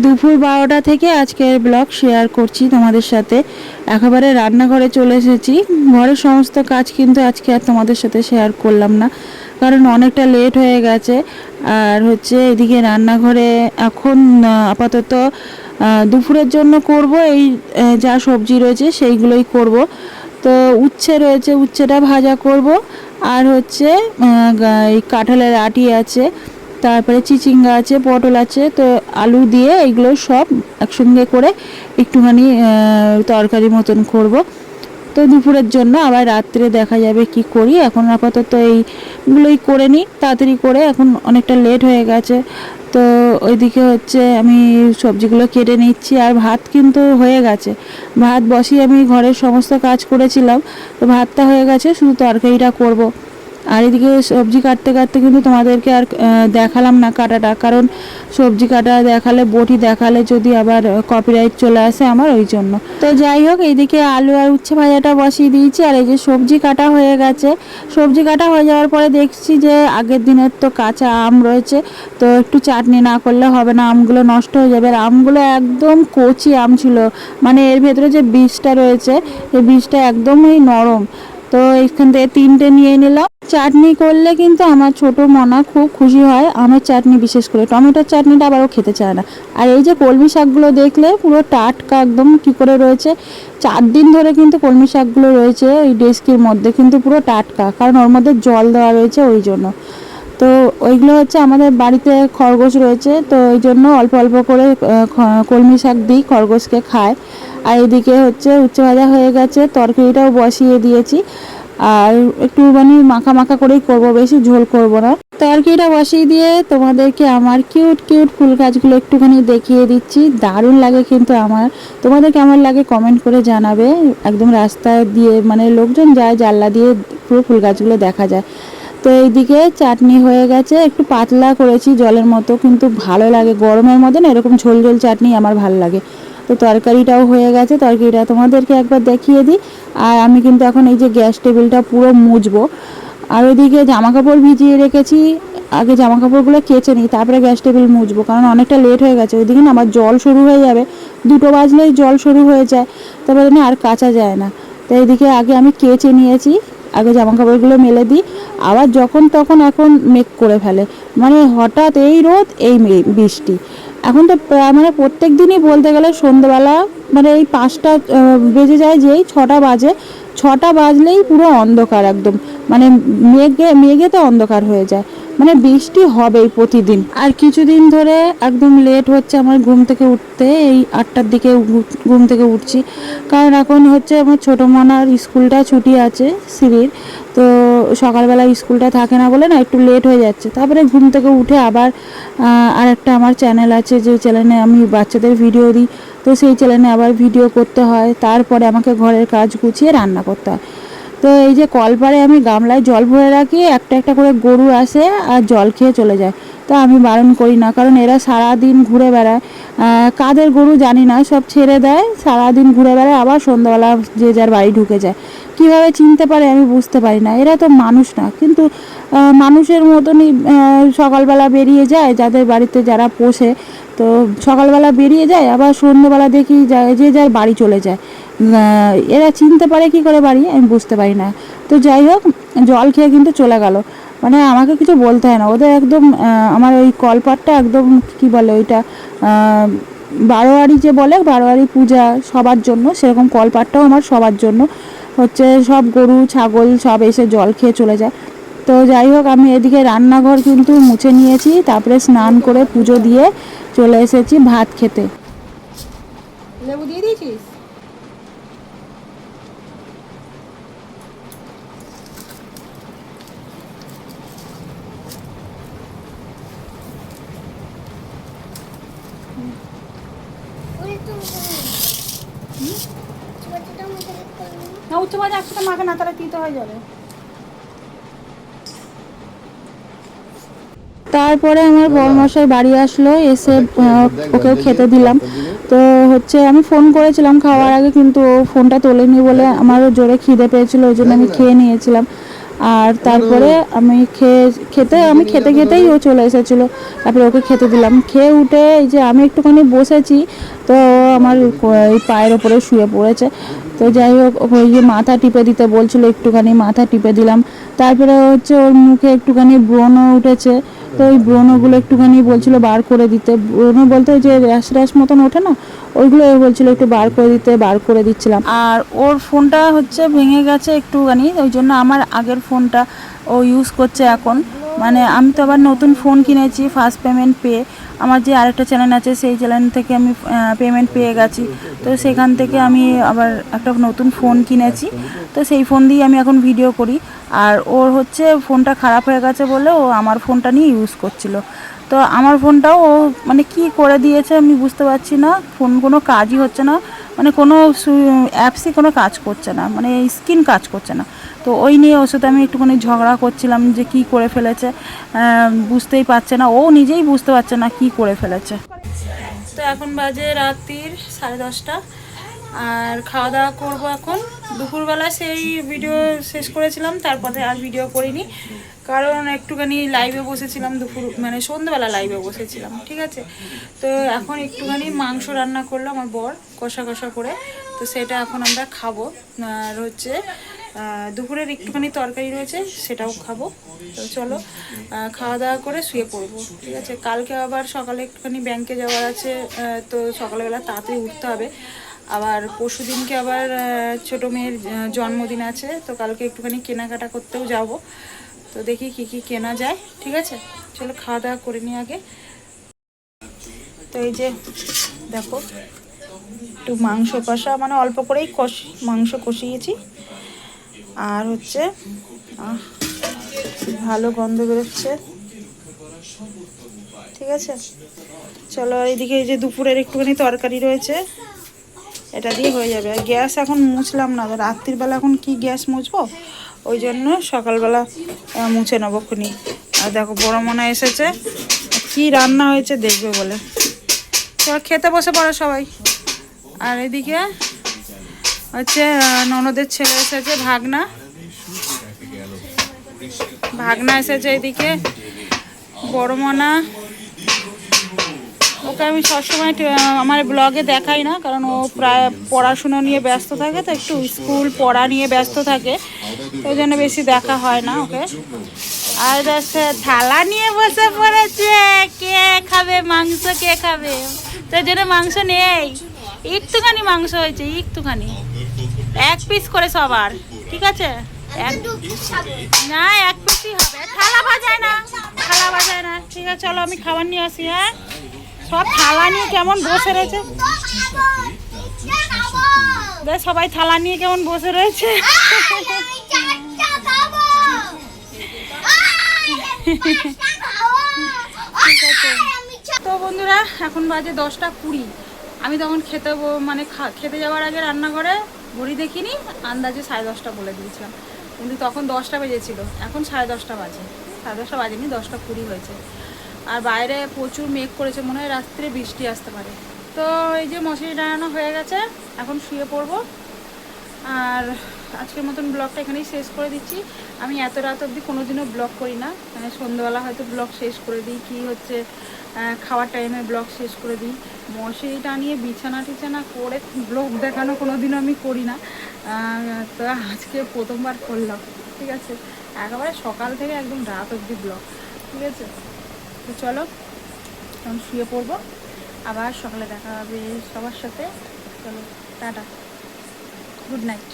দুপুর বারোটা থেকে আজকের ব্লগ শেয়ার করছি তোমাদের সাথে। একেবারে রান্নাঘরে চলে এসেছি। ঘরের সমস্ত কাজ কিন্তু আজকে আর তোমাদের সাথে শেয়ার করলাম না, কারণ অনেকটা লেট হয়ে গেছে। আর হচ্ছে এদিকে রান্নাঘরে এখন আপাতত দুপুরের জন্য করব এই যা সবজি রয়েছে সেইগুলোই করব। তো উচ্ছে রয়েছে, উচ্ছেটা ভাজা করব। আর হচ্ছে এই কাঁঠালের আটি আছে। তারপরে চিচিঙ্গা আছে, পটল আছে, তো আলু দিয়ে এগুলো সব একসঙ্গে করে একটুখানি তরকারি মতন করব। তো দুপুরের জন্য আবার রাত্রে দেখা যাবে কি করি। এখন আপাতত এইগুলোই করে নিই, তাড়াতাড়ি করে। এখন অনেকটা লেট হয়ে গেছে। তো ওইদিকে হচ্ছে আমি সবজিগুলো কেটে নিচ্ছি। আর ভাত কিন্তু হয়ে গেছে। ভাত বসিয়ে আমি ঘরের সমস্ত কাজ করেছিলাম। তো ভাতটা হয়ে গেছে, শুধু তরকারিটা করব। আর এদিকে সবজি কাটতে কাটতে কিন্তু তোমাদেরকে আর দেখালাম না কাটাটা। কারণ সবজি কাটা দেখালে, বটি দেখালে যদি আবার কপিরাইট চলে আসে আমার ওই জন্য। তো যাই হোক এইদিকে আলু আর উচ্ছে ভাজাটা বসিয়ে দিয়েছি, আর এই যে সবজি কাটা হয়ে গেছে। সবজি কাটা হয়ে যাওয়ার পরে দেখছি যে আগের দিনের তো কাঁচা আম রয়েছে, তো একটু চাটনি না করলে হবে না, আমগুলো নষ্ট হয়ে যাবে। আর আমগুলো একদম কচি আম ছিল। মানে এর ভেতরে যে বীজটা রয়েছে, এই বীজটা একদমই নরম। তো এখান থেকে তিনটে নিয়ে নিলাম। চাটনি করলে কিন্তু আমার ছোট মনা খুব খুশি হয়। আমের চাটনি বিশেষ করে। টমেটোর চাটনিটা আবারও খেতে চায় না। আর এই যে কলমি শাকগুলো দেখলে পুরো টাটকা একদম কি করে রয়েছে। চার দিন ধরে কিন্তু কলমি শাকগুলো রয়েছে ওই ডেস্কের মধ্যে, কিন্তু পুরো টাটকা। কারণ ওর মধ্যে জল দেওয়া রয়েছে ওই জন্য। তো ওইগুলো হচ্ছে আমাদের বাড়িতে খরগোশ রয়েছে। তো ওই জন্য অল্প অল্প করে কলমি শাক দিই, খরগোশকে খায়। আর এদিকে হচ্ছে উচ্চ ভাজা হয়ে গেছে, তরকারিটাও বসিয়ে দিয়েছি। আর একটুখানি মাখা মাখা করেই করব, বেশি ঝোল করব না। তরকারিটা বসিয়ে দিয়ে তোমাদেরকে আমার কিউট কিউট ফুল গাছগুলো একটুখানি দেখিয়ে দিচ্ছি। দারুণ লাগে কিন্তু আমার। তোমাদের কেমন লাগে কমেন্ট করে জানাবে। একদম রাস্তা দিয়ে মানে লোকজন যায়, জানলা দিয়ে পুরো ফুল গাছগুলো দেখা যায়। তো এইদিকে চাটনি হয়ে গেছে। একটু পাতলা করেছি জলের মতো, কিন্তু ভালো লাগে। গরমের মধ্যে না এরকম ঝোল ঝোল চাটনি আমার ভালো লাগে। তো তরকারিটাও হয়ে গেছে, তরকারিটা তোমাদেরকে একবার দেখিয়ে দিই। আর আমি কিন্তু এখন এই যে গ্যাস টেবিলটা পুরো মুজবো আর ওইদিকে জামা কাপড় ভিজিয়ে রেখেছি, আগে জামা কাপড়গুলো কেচে নিই, তারপরে গ্যাস টেবিল মুছবো, কারণ অনেকটা লেট হয়ে গেছে। ওইদিকে না আমার জল শুরু হয়ে যাবে, দুটো বাজলেই জল শুরু হয়ে যায়, তারপরে না আর কাচা যায় না। তো এইদিকে আগে আমি কেচে নিয়েছি, আগে জামা কাপড়গুলো মেলে দিই, আবার যখন তখন এখন মেক করে ফেলে। মানে হঠাৎ এই রোদ, এই বৃষ্টি। এখন তো মানে প্রত্যেক দিনই বলতে গেলে সন্ধ্যেবেলা মানে এই পাঁচটা বেজে যায় যেই ছটা বাজে, ছটা বাজলেই পুরো অন্ধকার একদম। মানে মেঘে মেঘে তো অন্ধকার হয়ে যায়। মানে বৃষ্টি হবেই প্রতিদিন। আর কিছুদিন ধরে একদম লেট হচ্ছে আমার ঘুম থেকে উঠতে, এই আটটার দিকে ঘুম থেকে উঠছি। কারণ এখন হচ্ছে আমার ছোটো মনার স্কুলটা ছুটি আছে সিঁড়ির, তো সকালবেলা স্কুলটা থাকে না বলে না, একটু লেট হয়ে যাচ্ছে। তারপরে ঘুম থেকে উঠে আবার আর একটা আমার চ্যানেল আছে যে চ্যানেলে আমি বাচ্চাদের ভিডিও দিই। তো সেই চ্যানেলে আবার ভিডিও করতে হয়, তারপরে আমাকে ঘরের কাজ গুছিয়ে রান্না করতে হয়। তো এই যে কলপারে আমি গামলায় জল ভরে রাখি, একটা একটা করে গরু আসে আর জল খেয়ে চলে যায়। তো আমি বারণ করি না, কারণ এরা সারা দিন ঘুরে বেড়ায়। কাদের গরু জানি না, সব ছেড়ে দেয় সারা দিন ঘুরে বেড়ায়, আবার সন্ধ্যাবেলা যে যার বাড়ি ঢুকে যায়। কীভাবে চিনতে পারে আমি বুঝতে পারি না। এরা তো মানুষ না। কিন্তু মানুষের মতনই সকালবেলা বেরিয়ে যায় যাদের বাড়িতে যারা পোষে। তো সকালবেলা বেরিয়ে যায়, আবার সন্ধ্যেবেলা দেখি যে যার বাড়ি চলে যায়। এরা চিনতে পারে কি করে বাড়ি? আমি বুঝতে পারি না। তো যাই হোক, জল খেয়ে কিন্তু চলে গেল। মানে আমাকে কিছু বলতে হয় না। ওদের একদম আমার ওই কলপাটটা একদম, কি বলে ওইটা বারোয়ারি যে বলে, বারোয়ারি পূজা সবার জন্য, সেরকম কলপাটটাও আমার সবার জন্য। হচ্ছে সব গরু, ছাগল সব এসে জল খেয়ে চলে যায়। তো যাই হোক, আমি এদিকে রান্নাঘর কিন্তু মুছে নিয়েছি, তারপরে স্নান করে পুজো দিয়ে চলে এসেছি ভাত খেতে। লেবু দিয়ে দিয়েছিস? না উচ্চ বাজে একসাথে মাখে না তাহলে তিতো হয়ে যাবে। তারপরে আমার বড়মশাই বাড়ি আসলো এসে আহ, ওকেও খেতে দিলাম। তো হচ্ছে আমি ফোন করেছিলাম খাওয়ার আগে কিন্তু ও ফোনটা তোলেনি বলে আমারও জোরে খিদে পেয়েছিল ওই জন্য আমি খেয়ে নিয়েছিলাম। আর তারপরে আমি খেয়ে, খেতে, আমি খেতে, খেতেই ও চলে এসেছিল। তারপরে ওকে খেতে দিলাম। খেয়ে উঠে এই যে আমি একটুখানি বসেছি, তো আমার এই পায়ের ওপরে শুয়ে পড়েছে। তো যাই হোক ওই যে মাথা টিপে দিতে বলছিল, একটুখানি মাথা টিপে দিলাম। তারপরে হচ্ছে ওর মুখে একটুখানি ব্রণও উঠেছে। তো ওই ব্রণগুলো একটুখানি বলছিল বার করে দিতে। ব্রণ বলতে যে র্যাশ র্যাশ মতন ওঠে না, ওইগুলো বলছিল একটু বার করে দিতে, বার করে দিচ্ছিলাম। আর ওর ফোনটা হচ্ছে ভেঙে গেছে একটুখানি, ওই জন্য আমার আগের ফোনটা ও ইউজ করছে এখন। মানে আমি তো আবার নতুন ফোন কিনেছি ফার্স্ট পেমেন্ট পেয়ে। আমার যে আরেকটা চ্যানেল আছে, সেই চ্যানেল থেকে আমি পেমেন্ট পেয়ে গেছি। তো সেখান থেকে আমি আবার একটা নতুন ফোন কিনেছি। তো সেই ফোন দিয়ে আমি এখন ভিডিও করি। আর ওর হচ্ছে ফোনটা খারাপ হয়ে গেছে বলে ও আমার ফোনটা নিয়ে ইউজ করছিল। তো আমার ফোনটাও ও মানে কি করে দিয়েছে আমি বুঝতে পারছি না। ফোন কোনো কাজই হচ্ছে না। মানে কোনো অ্যাপসই কোনো কাজ করছে না। মানে স্ক্রিন কাজ করছে না। তো ওই নিয়ে ওর সাথে আমি একটুখানি ঝগড়া করছিলাম যে কি করে ফেলেছে বুঝতেই পারছে না। ও নিজেই বুঝতে পারছে না কি করে ফেলেছে। তো এখন বাজে রাত্রির সাড়ে দশটা। আর খাওয়া দাওয়া করব এখন। দুপুরবেলা সেই ভিডিও শেষ করেছিলাম, তারপরে আর ভিডিও করিনি। কারণ একটুখানি লাইভে বসেছিলাম দুপুর মানে সন্ধ্যেবেলা লাইভে বসেছিলাম, ঠিক আছে? তো এখন একটুখানি মাংস রান্না করল আমার বর, কষা কষা করে। তো সেটা এখন আমরা খাব। আর হচ্ছে দুপুরের একটুখানি তরকারি রয়েছে, সেটাও খাব। তো চলো খাওয়া দাওয়া করে শুয়ে পড়ব, ঠিক আছে? কালকে আবার সকালে একটুখানি ব্যাংকে যাওয়ার আছে তো সকালবেলা তাড়াতাড়ি উঠতে হবে। আবার পরশু দিনকে আবার ছোট মেয়ের জন্মদিন আছে, তো কালকে একটুখানি কেনাকাটা করতেও যাব। তো দেখি কি কি কেনা যায়, ঠিক আছে? চলো, খাওয়া দাওয়া করে নিই আগে। তো এই যে, দেখো, একটু মাংস কষা মানে অল্প করেই কষ, মাংস কষিয়েছি। আর হচ্ছে ভালো গন্ধ বেরোচ্ছে। ঠিক আছে? চলো এদিকে এই যে দুপুরের একটুখানি তরকারি রয়েছে, এটা দিয়ে হয়ে যাবে। আর গ্যাস এখন মুছলাম না রাত্রিবেলা এখন কি গ্যাস মুছবো? ওই জন্য সকালবেলা মুছে নেব খুনি আর দেখো বড় মনে এসেছে, কি রান্না হয়েছে দেখবে বলে। চল, খেতে বসে পড়ো সবাই। আর এদিকে হচ্ছে ননদের ছেলে এসেছে, ভাগনা। ভাগনা এসেছে এদিকে বড় মনা ওকে আমি সবসময় আমার ব্লগে দেখাই না, কারণ ও প্রায় পড়াশুনো নিয়ে ব্যস্ত থাকে, তো একটু স্কুল পড়া নিয়ে ব্যস্ত থাকে ওই জন্য বেশি দেখা হয় না ওকে। আর হচ্ছে, থালা নিয়ে বসে পড়েছে, কে খাবে মাংস, কে খাবে? তার জন্য মাংস নেই। একটুখানি মাংস হয়েছে, একটুখানি। এক পিস করে সবার, ঠিক আছে? না, এক পিসই হবে। থালা বাজায় না, থালা বাজায় না। ঠিক আছে, চলো আমি খাবার নিয়ে আসি হ্যাঁ? সব থালা নিয়ে কেমন বসে রয়েছে? সবাই থালা নিয়ে কেমন বসে রয়েছে? তো বন্ধুরা, এখন বাজে দশটা কুড়ি। আমি তখন খেতে মানে খেতে যাওয়ার আগে রান্নাঘরে ঘড়ি দেখিনি, আন্দাজে সাড়ে দশটা বলে দিয়েছিলাম। কিন্তু তখন দশটা বেজেছিল, এখন সাড়ে দশটা বাজে। সাড়ে দশটা বাজেনি, দশটা কুড়ি হয়েছে। আর বাইরে প্রচুর মেঘ করেছে, মনে হয় রাত্রে বৃষ্টি আসতে পারে। তো এই যে মশারি টানানো হয়ে গেছে, এখন শুয়ে পড়ব। আর আজকের মতন ব্লগটা এখানেই শেষ করে দিচ্ছি। আমি এত রাত অবধি কোনোদিনও ব্লগ করি না। মানে সন্ধ্যাবেলা হয়তো ব্লগ শেষ করে দিই, কি হচ্ছে খাওয়ার টাইমে ব্লগ শেষ করে দিই। মশারি টানিয়ে বিছানা টিছানা করে ব্লগ দেখানো কোনো দিনও আমি করি না। তো আজকে প্রথমবার করলাম, ঠিক আছে? একেবারে সকাল থেকে একদম রাত অবধি ব্লগ, ঠিক আছে? তো চলো, এখন শুয়ে পড়ব। আবার সকালে দেখা হবে সবার সাথে। চলো, টাটা। Good night